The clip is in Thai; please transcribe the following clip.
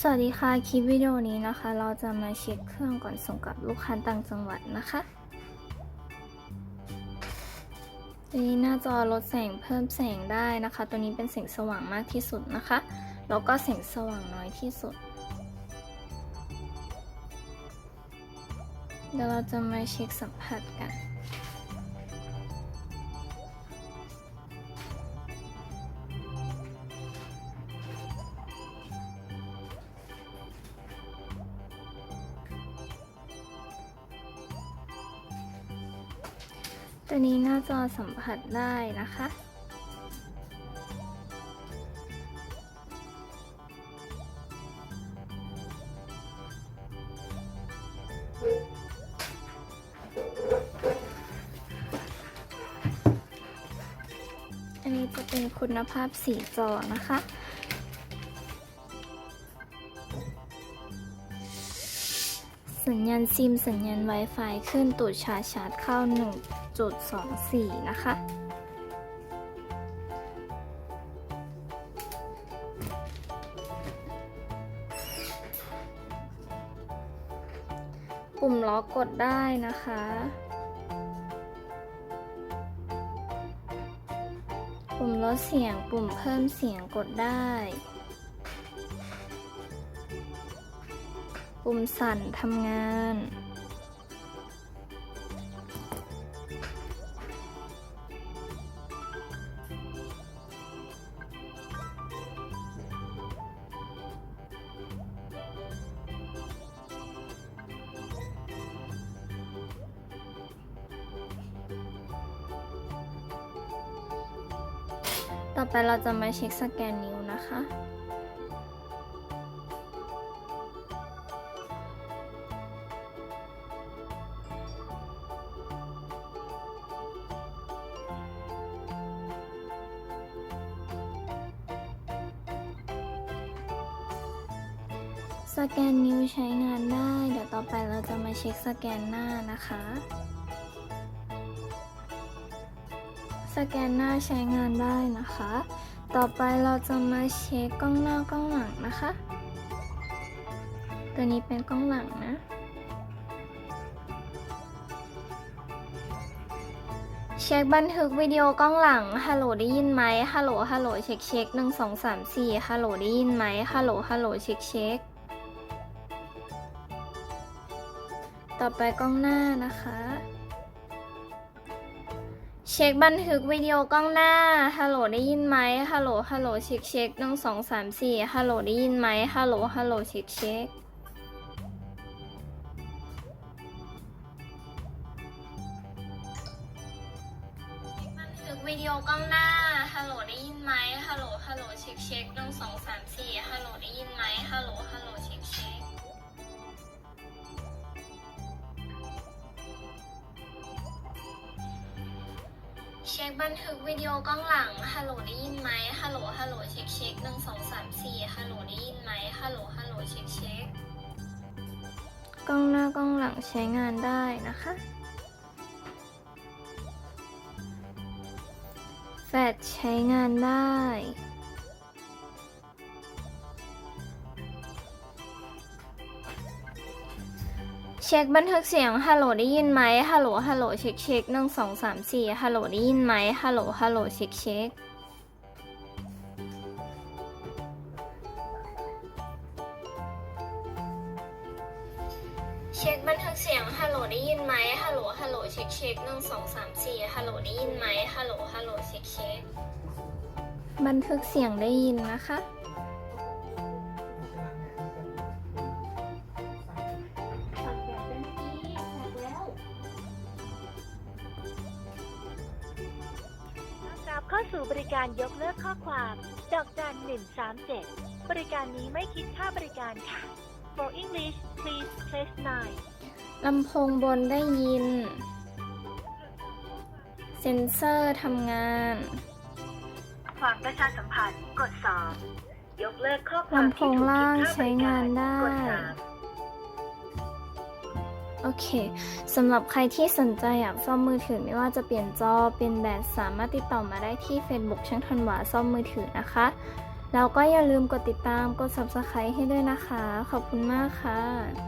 สวัสดีค่ะ คลิปวิดีโอนี้นะคะ เราจะมาเช็คเครื่องก่อนส่งกับลูกค้าต่างจังหวัดนะคะตัวนี้หน้าจอลดแสงเพิ่มแสงได้นะคะ ตัวนี้เป็นแสงสว่างมากที่สุดนะคะ แล้วก็แสงสว่างน้อยที่สุด เดี๋ยวเราจะมาเช็คสัมผัสกัน ตัวนี้หน้าจอสัมผัสได้นะคะ อันนี้จะเป็นคุณภาพสีจอนะคะ สัญญาณซิมสัญญาณ Wi-Fi ขึ้นตูดชาร์จชาร์จเข้า 1.24 นะคะ ปุ่มล็อกกดได้นะคะ ปุ่มลดเสียงปุ่มเพิ่มเสียงกดได้ ปุ่มสั่นทำงาน ต่อไปเราจะมาเช็คสแกนนิ้วนะคะ สแกนนิ้วใช้งานได้ เดี๋ยวต่อไปเราจะมาเช็คสแกนหน้านะคะ สแกนหน้าใช้งานได้นะคะ ต่อไปเราจะมาเช็คกล้องหน้ากล้องหลังนะคะ ตัวนี้เป็นกล้องหลังนะ เช็คบันทึกวิดีโอกล้องหลัง ฮัลโหลได้ยินไหมฮัลโหล ฮัลโหล เช็คเช็คหนึ่งสองสามสี่ฮัลโหลได้ยินไหมฮัลโหล ฮัลโหล เช็คเช็ค ต่อไปกล้องหน้านะคะ เช็คบันทึกวิดีโอกล้องหน้า ฮัลโหลได้ยินไหมฮัลโหล ฮัลโหลเช็คเช็คหนึ่งสองสามสี่ฮัลโหลได้ยินไหมฮัลโหล ฮัลโหลเช็คเช็คบันทึกวิดีโอกล้องหน้า ฮัลโหลได้ยินไหมฮัลโหล ฮัลโหลเช็คเช็คหนึ่งสองสามสี่ฮัลโหลได้ยินไหมฮัลโหล ฮัลโหลเช็คเช็ค เช็คบันทึกวิดีโอกล้องหลัง ฮัลโหลได้ยินไหมฮัลโหล ฮัลโหล เช็คเช็คหนึ่งสองสามสี่ฮัลโหลได้ยินไหมฮัลโหล ฮัลโหล เช็คเช็คกล้องหน้ากล้องหลังใช้งานได้นะคะ แฟลชใช้งานได้ เช็คบันทึกเสียง ฮัลโหลได้ยินไหม ฮัลโหล ฮัลโหล เช็คเช็คหนึ่งสองสามสี่ฮัลโหลได้ยินไหม ฮัลโหล ฮัลโหล เช็คเช็คเช็คบันทึกเสียง ฮัลโหลได้ยินไหม ฮัลโหล ฮัลโหล เช็คเช็คหนึ่งสองสามสี่ฮัลโหลได้ยินไหม ฮัลโหล ฮัลโหล เช็คเช็คบันทึกเสียงได้ยินนะคะ เข้าสู่บริการยกเลิกข้อความ ดอกจัน137บริการนี้ไม่คิดค่าบริการค่ะ For English please press 9ลำโพงบนได้ยิน เซ็นเซอร์ทำงาน ความประชาสัมพันธ์กด2ยกเลิกข้อความลำโพงล่างใช้งานได้ กด โอเค สำหรับใครที่สนใจอยากซ่อมมือถือไม่ว่าจะเปลี่ยนจอเป็นแบตสามารถติดต่อมาได้ที่ Facebook ช่างทันหวาซ่อมมือถือนะคะ แล้วก็อย่าลืมกดติดตามกด subscribe ให้ด้วยนะคะ ขอบคุณมากค่ะ